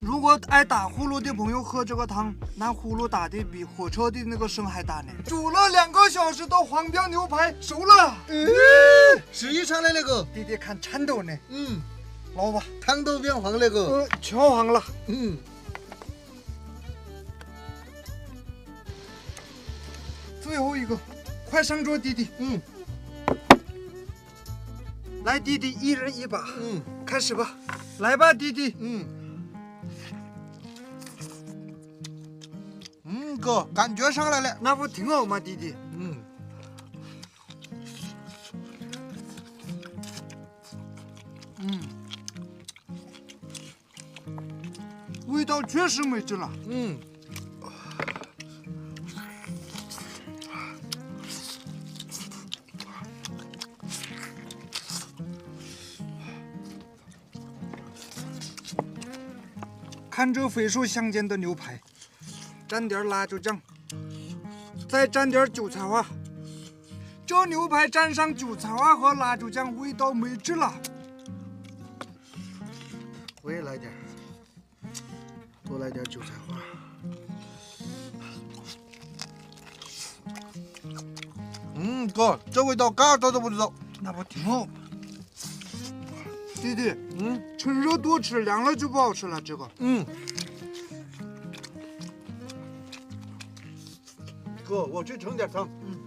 如果爱打呼噜的朋友喝这个汤，那呼噜打的比火车的那个声还大呢。煮了两个小时的黄标牛排熟了，嗯，是一上来那个，弟弟看颤抖呢。嗯，捞吧，汤都变黄那个，呃，全黄了。嗯，最后一个，快上桌，弟弟。嗯来，弟弟，一人一把，嗯开始吧。来吧，弟弟。嗯，嗯哥，感觉上来了，那不挺好吗，弟弟？嗯，嗯，味道确实没劲了。嗯，看这肥瘦相间的牛排，蘸点辣椒酱，再蘸点韭菜花。这牛排蘸上韭菜花和辣椒酱，味道美极了。我也来点，多来点韭菜花。嗯，哥，这味道嘎达都不知道。那不挺好吗？弟弟，嗯？趁热多吃，凉了就不好吃了。这个，嗯，哥，我去盛点汤。嗯，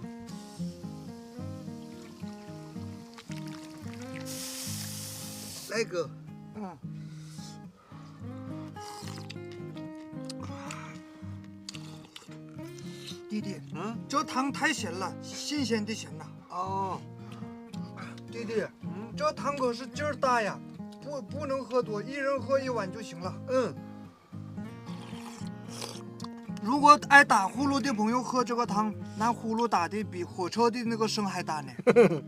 来哥，嗯，弟弟，嗯，这汤太咸了，新鲜的咸呐。哦，弟弟，嗯，这汤可是劲儿大呀，不不能喝多，一人喝一碗就行了。嗯，如果爱打呼噜的朋友喝这个汤，那呼噜打的比火车的那个声还大呢。